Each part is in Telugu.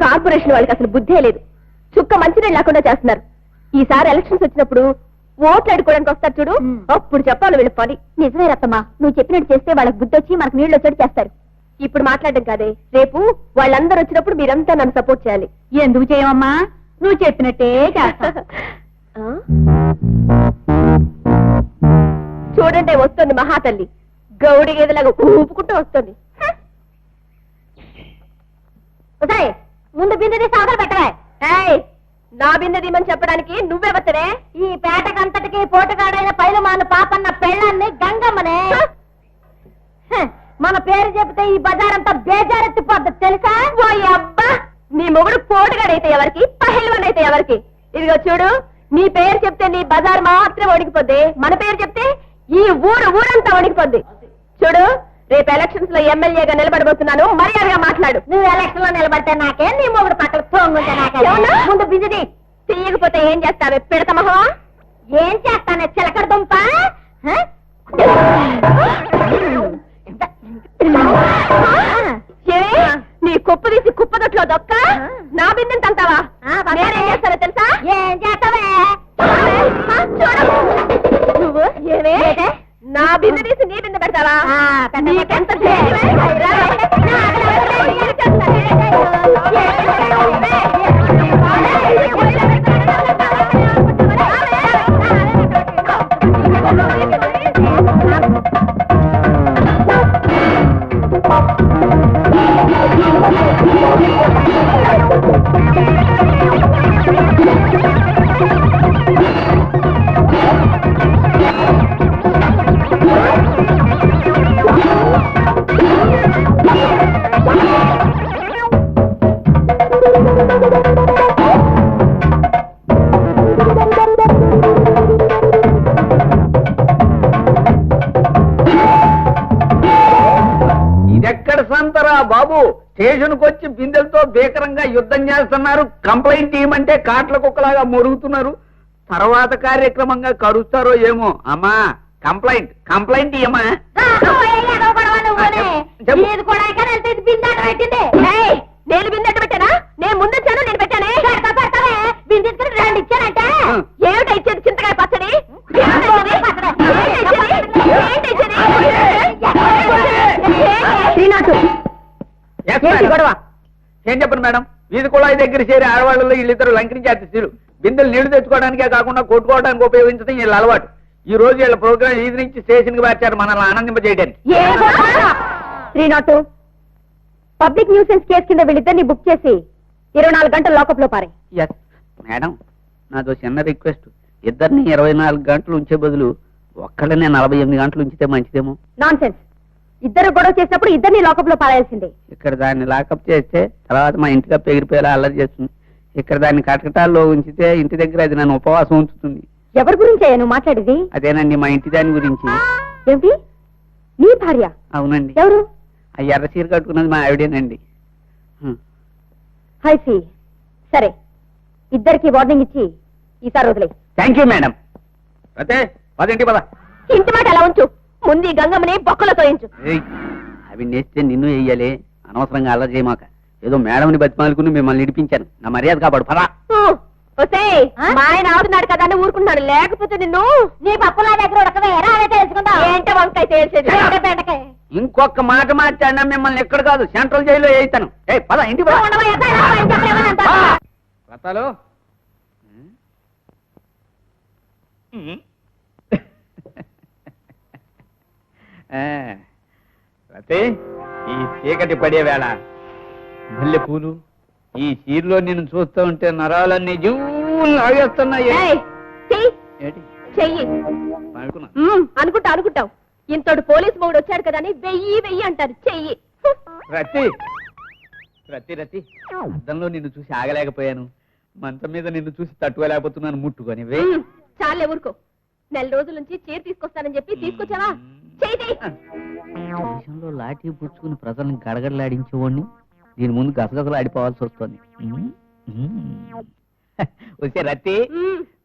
కార్పొరేషన్ వాళ్ళకి అసలు బుద్ధే లేదు. చుక్క మంచినీళ్ళు లేకుండా చేస్తున్నారు. ఈసారి ఎలక్షన్స్ వచ్చినప్పుడు ఓట్లు అడుకోవడానికి వస్తారు చూడు. అప్పుడు చెప్పాలి వీళ్ళ పని. నిజమే రత్తమ్మా. నువ్వు చెప్పినట్టు చేస్తే వాళ్ళకి బుద్ధి వచ్చి మనకు నీళ్ళు వచ్చేట్టు చేస్తారు. ఇప్పుడు మాట్లాడడం కాదే. రేపు వాళ్ళందరూ వచ్చినప్పుడు మీరంతా నన్ను సపోర్ట్ చేయాలి. ఎందుకు చేయమమ్మా? నువ్వు చెప్పినట్టే చేస్తా? చూడండి వస్తుంది మహాతల్లి. గౌడి గేదెలాగా ఊపుకుంటూ వస్తుంది. ఉదయ్ ముందు బిందెది సాగలు పెట్టవే. నా బిందె దీమని చెప్పడానికి నువ్వే వత్తనే ఈ పేటకంతటికి పోటుగాడైన పైలమాను పాపన్న పెళ్ళాన్ని గంగమ్మనే. మన పేరు చెబితే ఈ బజారంతా బేజారెత్తిపోద్ది తెలుసా? ఓ అబ్బా! నీ మొగుడు పోటుగాడైతే ఎవరికి? పహిల్వన్ అయితే ఎవరికి? ఇదిగో చూడు నీ పేరు చెప్తే నీ బజార్ మాత్రం వణికిపోద్ది మన పేరు చెప్తే ఈ ఊరు ఊరంతా వణికిపోద్ది. చూడు రేపు ఎలక్షన్స్లో ఎమ్మెల్యేగా నిలబడబోతున్నాను. మర్యాదగా మాట్లాడు. నువ్వు ఎలక్షన్లో నిలబడితే నాకే నీ మొగుడు పక్కన తోంగుంటే నాకే? ముందు బిజిది. తీయకపోతే ఏం చేస్తావే? పిడత మహా ఏం చేస్తానే? చిలకడ దుంప? నీ కుప్ప తీసి కుప్పదొట్లో దొక్క? నా ఆ, బాగా. నేనేం చేస్తానో తెలుసా? ఏం చేస్తావే? చూడు. నా బిందె తీసి నీ బిందె పెడతావా? బాబు స్టేషన్ వచ్చి బిందెలతో భీకరంగా యుద్ధం చేస్తున్నారు. కంప్లైంట్ ఇవ్వమంటే కాట్ల కుక్కలాగా మొరుగుతున్నారు. తర్వాత కార్యక్రమంగా కరుస్తారో ఏమో. అమ్మా కంప్లైంట్ కంప్లైంట్ ఇయ్యమా చెప్పు. ఇది కూడా ఇక్కడ వెళ్తే ఇది బిందాట పెట్టింది. మేడం. వీధి కుళాయి దగ్గర చేరి ఆడవాళ్ళలో వీళ్ళిద్దరు లంకించారు స్త్రీలు బిందెలు నీళ్ళు తెచ్చుకోవడానికే కాకుండా కొట్టుకోవడానికి ఉపయోగించడం వీళ్ళ అలవాటు. ఈ రోజు వీళ్ళ ప్రోగ్రామ్ వీధి నుంచి స్టేషన్కి మార్చారు మనల్ని ఆనందింపజేయడానికి. పబ్లిక్ న్యూసెన్స్ కేసు కింద వీళ్ళిద్దరిని బుక్ చేసి ఇరవై నాలుగు గంటల లాకప్లో పారే మేడం నాదో చిన్న రిక్వెస్ట్. ఇద్దరిని ఇరవై నాలుగు గంటలు ఉంచే బదులు ఒక్కళ్ళనే నలభై ఎనిమిది గంటలు ఉంచితే మంచిదేమో. నాన్ సెన్స్ ఇద్దరు గొడవ చేసినప్పుడు ఇద్దరిని లాకప్లో పారేయాల్సిందే. ఇక్కడ దాన్ని లాకప్ చేస్తే తర్వాత మా ఇంటిగా పెగిరిపోయేలా అల్లరి చేస్తుంది. ఇక్కడ దాన్ని కటకటాల్లో ఉంచితే ఇంటి దగ్గర అది నన్ను ఉపవాసం ఉంచుతుంది. ఎవరి గురించే నువ్వు మాట్లాడేది? అదేనండి మా ఇంటి దాని గురించి. ఏమిటి? నీ భార్య? అవునండి. ఎవరు? ఆ ఎర్ర చీర కట్టుకున్నది మా ఆవిడేనండి. High C. సరే ఇద్దరికి వార్నింగ్ ఇచ్చి ఈసారి వదిలే థ్యాంక్ యూ మేడం అతే పదండి పద. ఇంటి మాట అలా ఉంచు. ముందు ఈ గంగమ్మని బొక్కలో తోయించు. ఏయ్, అవి నేస్తే నిన్ను వెయ్యాలి. అనవసరంగా అల్లరి చేయమాక. ఏదో మేడంని బతిమాలుకుని మిమ్మల్ని ఇడిపించాను. నా మర్యాద కాపాడు పదా. ఆయన ఆడుతున్నాడు కదా అని ఊరుకున్నాడు లేకపోతే నిన్ను నీ పప్పుల దగ్గర ఏంట వంకాయ తేల్చేది. ఇంకొక మాట మార్చాడినా మిమ్మల్ని ఎక్కడ కాదు సెంట్రల్ జైల్లో వేయిస్తాను ఏ పద ఇంటి! రతాలు? రతే ఈ చీకటి పడే వేళ మల్లె పూలు ఈ చీరలో నిన్ను చూస్తూ ఉంటే నరాలన్నీ లాగేస్తున్నాయి. ఉమ్, అనుకుంటా అనుకుంటావు. ఇంతటి పోలీస్ మొగుడు వచ్చాడు కదా అని వెయ్యి వెయ్యి అంటారు. చెయ్యి. రతి రతి రతి అద్దంలో నిన్ను చూసి ఆగలేకపోయాను. మంచం మీద నిన్ను చూసి తట్టుకోలేకపోతున్నాను ముట్టుకొని చాలే ఊరుకో. నెల రోజుల నుంచి చీర తీసుకొస్తానని చెప్పి తీసుకొచ్చావా. దేశంలో లాఠీ పుచ్చుకుని ప్రజలను గడగడలాడించేవాడిని. దీని ముందు గసగసలు ఆడిపోవాల్సి వస్తుంది. వచ్చే రతి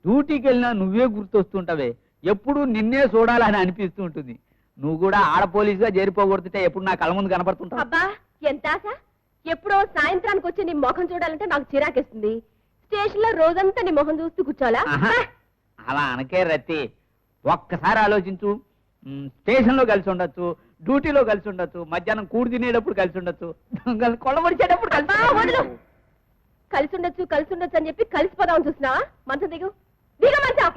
డ్యూటీకి వెళ్ళినా నువ్వే గుర్తొస్తుంటావే. ఎప్పుడు నిన్నే చూడాలని అనిపిస్తూ ఉంటుంది. నువ్వు కూడా ఆడ పోలీసుగా చేరిపోగొడుతుంటే ఎప్పుడు నా కళ్ళ ముందు కనపడుతుంటావు? అబ్బా ఎంత ఆశ? ఎప్పుడో సాయంత్రానికి వచ్చి నీ మొహం చూడాలంటే నాకు చిరాకేస్తుంది. స్టేషన్లో రోజంతా నీ మొహం చూస్తూ కూర్చోాలా అలా అనకే రతి ఒక్కసారి ఆలోచించు. స్టేషన్లో కలిసి ఉండొచ్చు డ్యూటీలో కలిసి ఉండొచ్చు మధ్యాహ్నం కూడి తినేటప్పుడు కలిసి ఉండొచ్చు దొంగలు కొల్లబడిచేటప్పుడు కలిసి వదిలు. కలిసి ఉండొచ్చు కలిసి ఉండొచ్చు అని చెప్పి కలిసిపోదామని చూసినా మంచం దిగు. దిగ మంచం.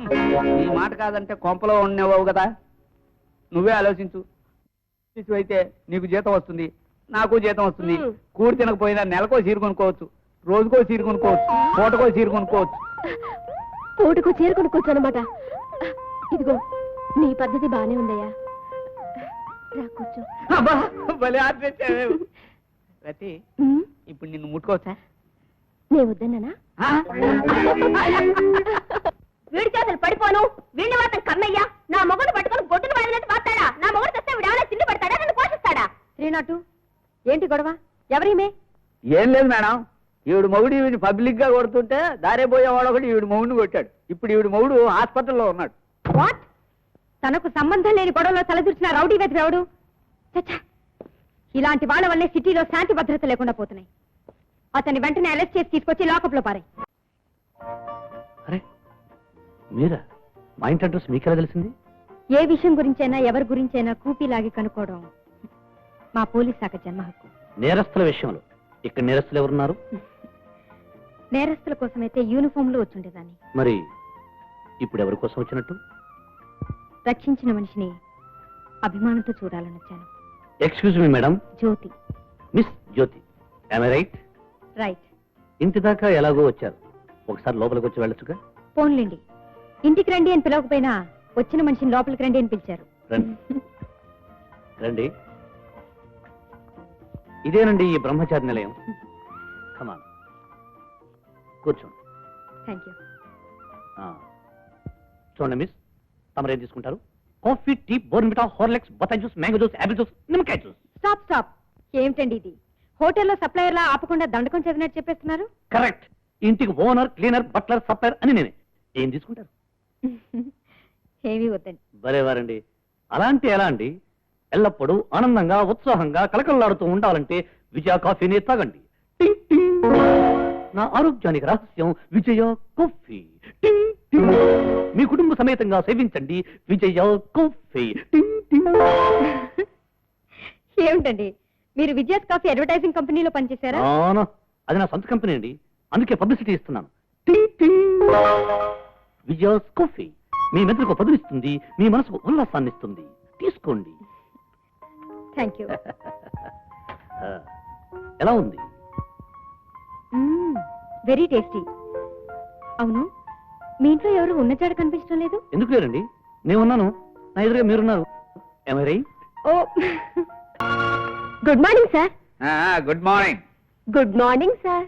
ఈ మాట కాదంటే కొంపలో ఉండేవావు కదా. నువ్వే ఆలోచించు. అయితే నీకు జీతం వస్తుంది నాకు జీతం వస్తుంది. కూడి తినకపోయినా నెలకో సీరు కొనుక్కోవచ్చు రోజుకో సీరు కొనుక్కోవచ్చు పూటకో సీరు కొనుక్కోవచ్చు. పూటకు చేరుకొనుకోవచ్చు అనమాట ఇదిగో నీ పద్ధతి బానే ఉందయ్యా. రా కూర్చో. అబ్బా, భలే ఆర్డర్ రతి ఉమ్, ఇప్పుడు నిన్ను ముట్టుకోవచ్చా? నేను వద్దన్నానా? ఆ? వీడి చేతులు పడిపోను. వీడిని మాత్రం కన్నయ్యా. నా మొగుడు పట్టుకొని గొడ్డును పడినట్టు మాట్లాడా నా మొగుడు తెస్తే వీడు ఏమైనా తిండి పెడతాడా? నన్ను పోషిస్తాడా? శ్రీనాథు ఏంటి గొడవ? ఎవరిమే ఏం లేదు మేడం. ఈవిడ మొగుడు ఈవిడ పబ్లిక్గా కొడుతుంటే దారే పోయేవాడు ఒకటి ఈవిడ మొగుడిని కొట్టాడు. ఇప్పుడు ఈవిడ మొగుడు హాస్పిటల్లో ఉన్నాడు. వాట్ తనకు సంబంధం లేని గొడవలో తలదూర్చిన రౌడీ వెతిరావుడు చచ్చా! ఇలాంటి వాళ్ళ వల్లే సిటీలో శాంతి భద్రత లేకుండా పోతున్నాయి. అతన్ని వెంటనే అరెస్ట్ చేసి తీసుకొచ్చి లాకప్లో పారాయి. అరే మీరా? మా ఇంటి అడ్రస్ మీకెలా తెలిసింది? ఏ విషయం గురించైనా ఎవరి గురించైనా కూపీలాగి కనుక్కోవడం మా పోలీస్ శాఖ జన్మ హక్కు. నేరస్తుల విషయంలో. ఇక్కడ నేరస్తులు ఎవరున్నారు? నేరస్తుల కోసమైతే యూనిఫామ్లో వచ్చుండేదాన్ని. మరి ఇప్పుడు ఎవరి కోసం వచ్చినట్టు? రక్షించిన మనిషిని అభిమానంతో చూడాలని వచ్చాను. Excuse me madam Jyoti. Miss Jyoti I right right ఇంటి దాకా ఎలాగో వచ్చారు? ఒకసారి లోపలికి వచ్చి వెళ్ళొచ్చుగా? పోన్లేండి. ఇంటికి రండి అని పిలవకపోయినా వచ్చిన మనిషిని లోపలికి రండి అని పిలిచారు. రండి. రండి. ఇదేనండి ఈ బ్రహ్మచారి నిలయం. కమాన్ కూర్చోండి. Thank you. చూడండి మిస్ తమరు తీసుకుంటారు? Coffee tea Bournvita Horlicks బతాయి juice mango juice apple juice నిమ్మకాయ జ్యూస్. Stop stop. ఏమిటండి ఇది? హోటల్లో సప్లయర్లా ఆపకుండా దండకం చదివినట్టు చెప్పేస్తున్నారు? కరెక్ట్. ఇంటికి ఓనర్ క్లీనర్ బట్లర్ సప్లయర్ అని నేనే. ఏం తీసుకుంటారు? ఏమీ వద్దండి. భలేవారండి అలాంటి ఎలా అండి? ఎల్లప్పుడూ ఆనందంగా ఉత్సాహంగా కలకల్లాడుతూ ఉండాలంటే విజయ కాఫీని తాగండి. టింగ్ టింగ్. నా ఆరోగ్యానికి రహస్యం విజయ కాఫీ. టింగ్. టింగ్. మీ కుటుంబ సమేతంగా సేవించండి. విజయ కాఫీ. టింగ్ టింగ్. ఏమిటండి? మీరు విజయస్ కాఫీ అడ్వర్టైజింగ్ కంపెనీలో పనిచేశారా? అవును. అది నా సొంత కంపెనీ అండి. అందుకే పబ్లిసిటీ ఇస్తున్నాను. టింగ్ టింగ్. విజయాస్ కాఫీ. మీ మెదడుకు పదులిస్తుంది మీ మనసుకు ఉల్లాసాన్ని ఇస్తుంది తీసుకోండి. థ్యాంక్ యూ ఎలా ఉంది? వెరీ టేస్టీ అవును. మీ ఇంట్లో ఎవరు ఉన్నచాడు కనిపించడం లేదు? ఎందుకు లేరండి? నేనున్నాను నా ఎదురుగా మీరున్నారు. ఎమరై ఓ. Good morning sir good morning good morning sir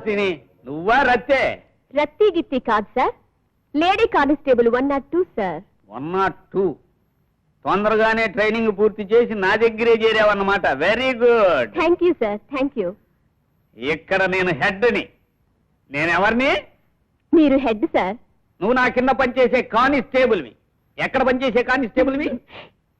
సిని నువ్వా రచ్చే రత్తి గిత్తి కాదు sir lady constable one nought two sir one nought two తొందరగానే ట్రైనింగ్ పూర్తి చేసి నా దగ్గరే చేరావన్నమాట. Very good thank you sir thank you ఇక్కడ నేను హెడ్ని. నేను ఎవరిని మీరు హెడ్ సార్. నువ్వు నా కింద పనిచేసే కానిస్టేబుల్వి. ఎక్కడ పనిచేసే కానిస్టేబుల్వి?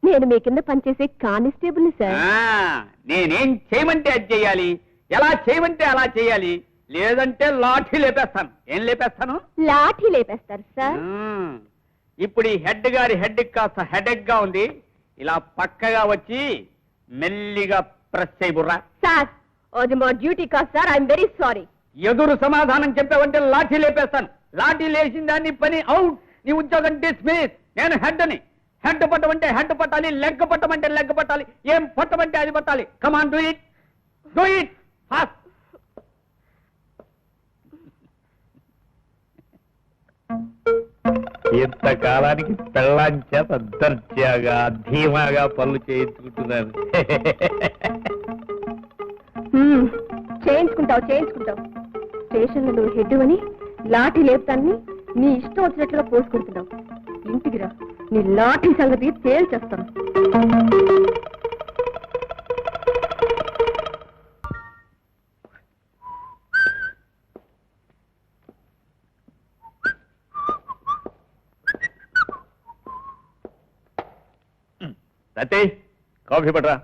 నేను మీ కింద పనిచేసే కానిస్టేబుల్ సార్. ఆ, నేనేం చేయమంటే అది చేయాలి. ఎలా చేయమంటే అలా చేయాలి. లేదంటే లాఠీ లేపేస్తాను. ఏం లేపేస్తాను? లాఠీ లేపేస్తారు సార్. మ్మ్. ఇప్పుడు ఈ హెడ్ గారి హెడ్ కాస్త హెడెక్గా ఉంది. ఇలా పక్కగా వచ్చి మెల్లిగా ప్రెస్ చేయబుర్రా సార్ అది మా డ్యూటీ కాదు సార్ ఐఎమ్ వెరీ సారీ ఎదురు సమాధానం చెప్పావంటే లాఠీ లేపేస్తాను. లాఠీ లేచిన దాన్ని పని అవుట్. నీ ఉద్యోగం డిస్మిస్ నేను హెడ్ అని హెడ్ పట్టమంటే హెడ్ పట్టాలి లెగ్ పట్టమంటే లెగ్ పట్టాలి. ఏం పట్టమంటే అది పట్టాలి. Come on do it do it fast ఇంతకాలానికి పెళ్ళాంచేత దర్జాగా ధీమాగా పనులు చేయించుకుంటున్నాను. చేయించుకుంటావు చేయించుకుంటావు. స్టేషన్లో నువ్వు హెడ్ అని లాఠీ లేపుతాన్ని నీ ఇష్టం వచ్చినట్లుగా పోసుకుంటున్నావు ఇంటికి రా. నీ లాఠీ సంగతి తేల్చేస్తాను. రతి కాఫీ పట్రా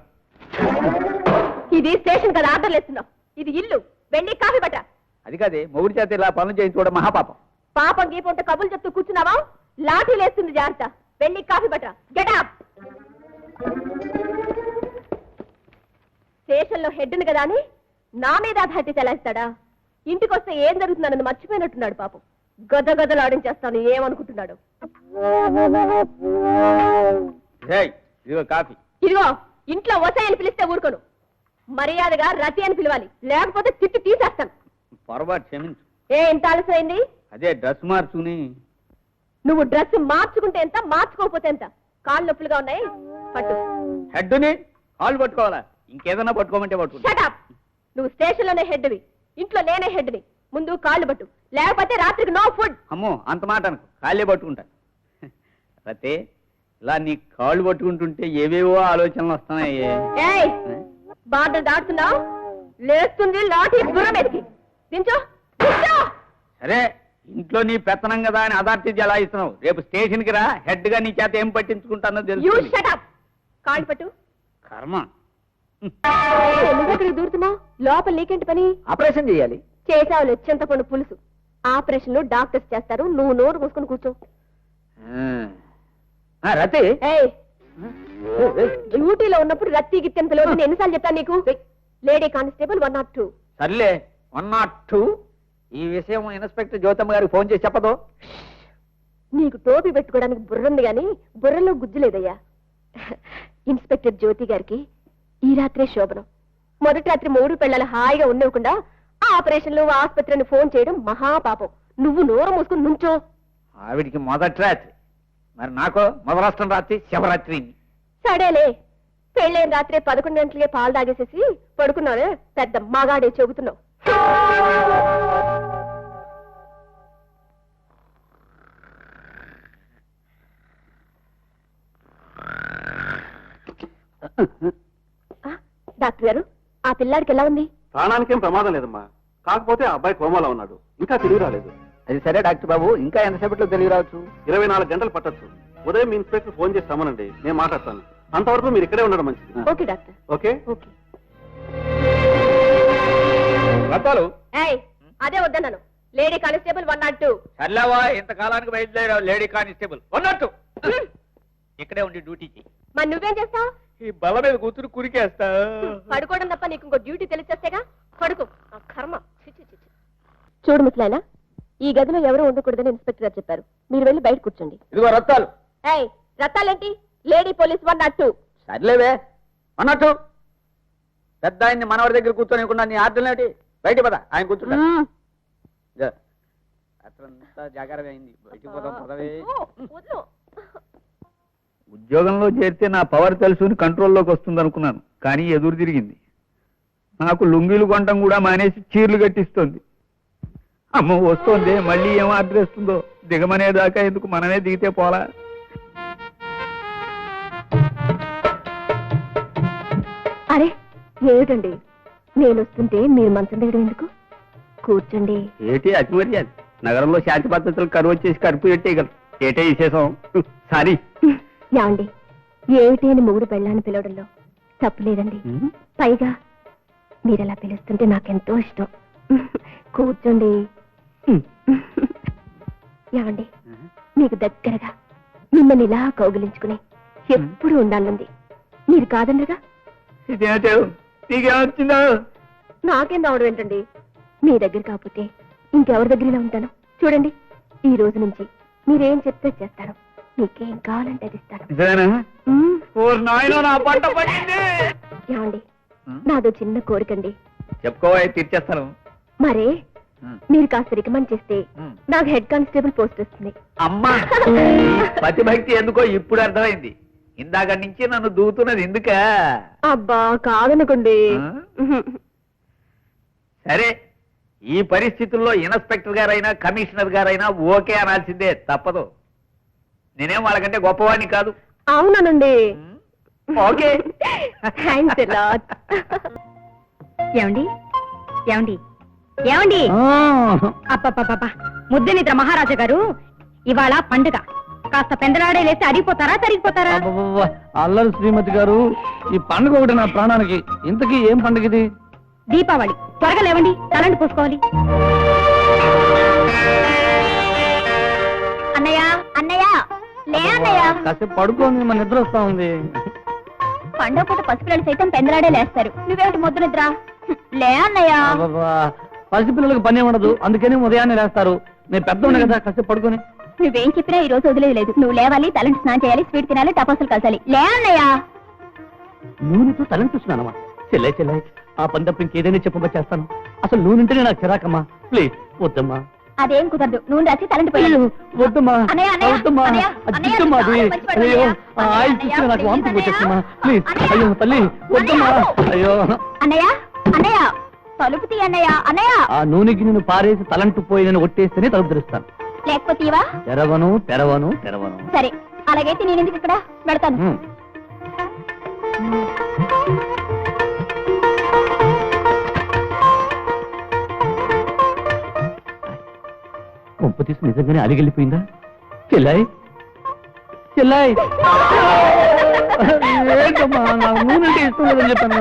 ఇది స్టేషన్ కదా ఆర్డర్లు ఇస్తున్నావు ఇది ఇల్లు వెళ్ళి కాఫీ పట్ట అది కాదే మొగుడి చేత ఇలా పనులు చేయించుకోవడం మహాపాపం. పాపం గీపంట కబులు చెప్తూ కూర్చున్నావా? లాఠీ లేస్తుంది జాగ్రత్త. వెళ్ళి కాఫీ పట్ట గెటప్ స్టేషన్లో హెడ్ని కదా అని నా మీద అథారిటీ చెలాయిస్తాడా? ఇంటికి వస్తే ఏం జరుగుతుందన్నది మర్చిపోయినట్టున్నాడు పాపం. గద గదలాడించేస్తాను ఏమనుకుంటున్నాడు? ఇదిగో కాఫీ. ఇదిగో ఇంట్లో వసాయని పిలిస్తే ఊరుకోను. మర్యాదగా రతి అని పిలవాలి. లేకపోతే తిట్టి తీసేస్తాను. పొరపాటు క్షమించు. ఏ ఇంత ఆలస్యమైంది? అదే డ్రెస్ మార్చుకుని. నువ్వు డ్రెస్ మార్చుకుంటే ఎంత మార్చుకోకపోతే ఎంత? కాళ్ళు నొప్పులుగా ఉన్నాయి? పట్టు. హెడ్ని కాళ్ళు పట్టుకోవాలా? ఇంకేదన్నా పట్టుకోమంటే షటప్ నువ్వు స్టేషన్లోనే హెడ్వి. ఇంట్లో నేనే హెడ్ని. ముందు కాళ్ళు పట్టు. లేకపోతే రాత్రికి నో ఫుడ్ అమ్మో అంత మాట అనుకో. కాళ్ళే పట్టుకుంటా. రతే ఇలా నీ కాళ్ళు పట్టుకుంటుంటే ఏవేవో ఆలోచనలు వస్తున్నాయి. బార్డర్ దాటుతున్నావు? లేస్తుంది లాఠీ బుర్ర మీదకి. దించో సరే ఇంట్లో నీ పెత్తనం కదా అని అథారిటీ ఎలా ఇస్తున్నావు? రేపు స్టేషన్కి రా హెడ్గా నీ చేత ఏం పట్టించుకుంటానో తెలుసు షటప్ కాళ్ళు పట్టు. కర్మ. దూరుతున్నావు? లోపల నీకేంటి పని? ఆపరేషన్ చేయాలి. చేసావులే చింతపండు పులుసు. ఆపరేషన్లు డాక్టర్స్ చేస్తారు. నువ్వు నోరు మూసుకొని కూర్చో. రతే. ఏయ్ డ్యూటీలో ఉన్నప్పుడు రత్తి గిత్తెంత లోటు ఎన్నిసార్లు చెప్తాను నీకు? Lady constable one nought two. సర్లే వన్ నాట్ టూ. ఈ విషయం ఇన్స్పెక్టర్ జ్యోతమ్మ గారికి ఫోన్ చేసి చెప్పదు. నీకు టోపీ పెట్టుకోవడానికి బుర్రంది గాని బుర్రలో గుజ్జు లేదయ్యా. ఇన్స్పెక్టర్ జ్యోతి గారికి ఈ రాత్రే శోభనం. మొదటి రాత్రి మూడు పిల్లలు హాయిగా ఉండకుండా ఆ ఆపరేషన్లు ఆసుపత్రిని ఫోన్ చేయడం మహాపాపం. నువ్వు నోరు మూసుకుని నుంచో. ఆవిడికి మొదటి రాత్రి. మరి నాకు మొదలష్టం రాత్రి శివరాత్రి సడేలే. పెళ్ళైన రాత్రే పదకొండు గంటలకే పాలు తాగేసేసి పడుకున్నానే పెద్ద మగాడే చెబుతున్నావు. డాక్టర్ గారు ఆ పిల్లాడికి ఎలా ఉంది? ప్రాణానికేం ప్రమాదం లేదమ్మా. కాకపోతే ఆ అబ్బాయి కోమాలో ఉన్నాడు. ఇంకా తిరిగి రాలేదు. అది సరే డాక్టర్ బాబు. ఇంకా ఎంతసేపట్లో తెలియ రావచ్చు? ఇరవై నాలుగు గంటలు పట్టొచ్చు. ఉదయం మీ ఇన్స్పెక్టర్ ఫోన్ చేసి రమ్మనండి నేను మాట్లాడతాను. అంతవరకు మీరు ఇక్కడే ఉండడం మంచిది. Okay doctor. ఓకే? ఓకే. రతాలు ఏయ్ అదే వద్దన్నాను. Lady constable one nought two. చల్లవా ఇంతకాలానికి బయలుదేరావు లేడీ కానిస్టేబుల్. ఉన్నట్టు ఇక్కడే ఉండి డ్యూటీ మరి నువ్వేం చేస్తావు? ఈ బల్ల మీద కూతురు కురికేస్తా. పడుకోవడం తప్ప నీకు ఇంకో డ్యూటీ తెలిసేస్తేగా? పడుకో. ఆ కర్మ. చి, చి, చి, చి. చూడు ముసలాయన ఈ గదిలో ఎవరు ఉండకూడదని ఇన్స్పెక్టర్ గారు చెప్పారు. మీరు వెళ్ళి బయట కూర్చోండి. ఇదిగో రత్తాలు. ఏయ్ రత్తాలేంటి? Lady police one nought two సర్లేవే అన్నట్టు పెద్ద ఆయన్ని మనవడి దగ్గర కూర్చొని నీ ఆర్డర్ ఏంటి బయట పద ఆయన కూర్చుంటా ఇదో. రాత్రంతా జాగారం అయింది. బయటికి పోదాం పదవే. వదిలు. ఉద్యోగంలో చేరితే నా పవర్ తెలుసుని కంట్రోల్లోకి వస్తుంది అనుకున్నాను కానీ ఎదురు తిరిగింది. నాకు లుంగీలు కొనటం కూడా మానేసి చీరలు కట్టిస్తుంది. అమ్మ వస్తోంది మళ్ళీ ఏం ఆర్డర్ ఇస్తుందో దిగమనేదాకా ఎందుకు మనమే దిగితే పోలా? అరే ఏమిటండి? నేను వస్తుంటే మీరు మంచం దగ్గర ఎందుకు? కూర్చోండి. ఏటి అతి మర్యాద నగరంలో శాంతి పద్ధతులు కరువు వచ్చేసి కడుపు పెట్టేయగలరు ఏటే విశేషం సారీ. యాండి ఏమిటి అని మొగుడు పెళ్ళాన్ని పిలవడంలో? తప్పు లేదండి పైగా మీరలా పిలుస్తుంటే నాకెంతో ఇష్టం. కూర్చోండి. యాండి మీకు దగ్గరగా మిమ్మల్ని ఇలా కౌగిలించుకుని ఎప్పుడు ఉండాలంది మీరు నీకేమొచ్చిందో నాకేం రావడం ఏంటండి? మీ దగ్గర కాకపోతే ఇంకెవరి దగ్గర ఉంటాను? చూడండి ఈ రోజు నుంచి మీరేం చెప్తే చేస్తాను. మీకేం కావాలంటే అది ఇస్తాను. ఏమండి? నాదో చిన్న కోరికండి. చెప్పుకోవా తీర్చేస్తాను. మరే మీరు కాస్త రికమెండ్ చేస్తే. నాకు హెడ్ కానిస్టేబుల్ పోస్ట్ వస్తుంది. అమ్మా! పతిభక్తి ఎందుకో ఇప్పుడు అర్థమైంది. ఇందాక నుంచి నన్ను దూతున్నది ఎందుక? అబ్బా కాదనుకోండి? సరే ఈ పరిస్థితుల్లో ఇన్స్పెక్టర్ గారైనా కమిషనర్ గారైనా ఓకే అనాల్సిందే తప్పదు. నేనేం వాళ్ళకంటే గొప్పవాడిని కాదు. అవునానండి. ఓకే. థ్యాంక్స్ ఏమండి? ఏమండి? ఏమండి? అప్పప్ప ముద్దనిద్ర మహారాజా గారు ఇవాళ పండుగ. కాస్త పెందలాడే లేస్తే అరిగిపోతారా తరిగిపోతారా? అల్లరి శ్రీమతి గారు ఈ పండుగ ఒకటి నా ప్రాణానికి. ఇంతకీ ఏం పండుగ ఇది? దీపావళి. త్వరగా లేవండి తలంటి పూసుకోవాలి. అన్నయ్య అన్నయ్య లే అన్నయ్య. కాసేపు పడుకోండి మన నిద్ర వస్తా ఉంది. పండగ పూట పసిపిల్లలు సైతం పెందలాడే లేస్తారు. నువ్వేమిటి ముద్దు నిద్ర లే అన్నయ్య. పసిపిల్లలకు పని ఉండదు అందుకని ఉదయాన్నే లేస్తారు. నేను పెద్ద కదా కాసేపు పడుకొని. నువ్వేం చెప్పినా ఈ రోజు వదిలేదు. లేదు నువ్వు లేవాలి తలంటి స్నానం చేయాలి స్వీట్ తినాలి టపాసులు కాల్చాలి. లే అన్నయ్య నూనెతో తలని చూస్తున్నానమ్మా చెల్లె చెల్లె ఆ పని తప్ప ఇంకేదైనా చెప్పమ్మా చేస్తాను? అసలు నూనెంటేనే నాకు చిరాకమ్మా. ప్లీజ్ వద్దమ్మా. అదేం కుదరదు. నువ్వు రాసి తలంటి పోయాలి. వద్దమ్మా. వద్దమ్మా. అన్నయ్య, అది అయ్యో ఆయిల్ చూస్తే నాకు వాంతి అన్నయ్య. వచ్చేస్తుందా ప్లీజ్. అయ్యో తల్లి వద్దమ్మా. అయ్యో. అన్నయ్య అన్నయ్య తలుపు తీ అన్నయ్య అన్నయ్య! ఆ నూనెకి నేను పారేసి తలంటు పోయి నేను ఒట్టేస్తేనే తలుపు తెరుస్తాను. లేకపోతే ఇవా? తెరవను తెరవను తెరవను. సరే అలాగైతే నేను ఎందుకు ఇక్కడ పెడతాను. కొంప తీసి నిజంగానే అలిగెళ్ళిపోయిందా చెల్లాయి! చెల్లాయి! ఏంటమ్మా నాకు నూనె అంటే ఇష్టం లేదని చెప్పాను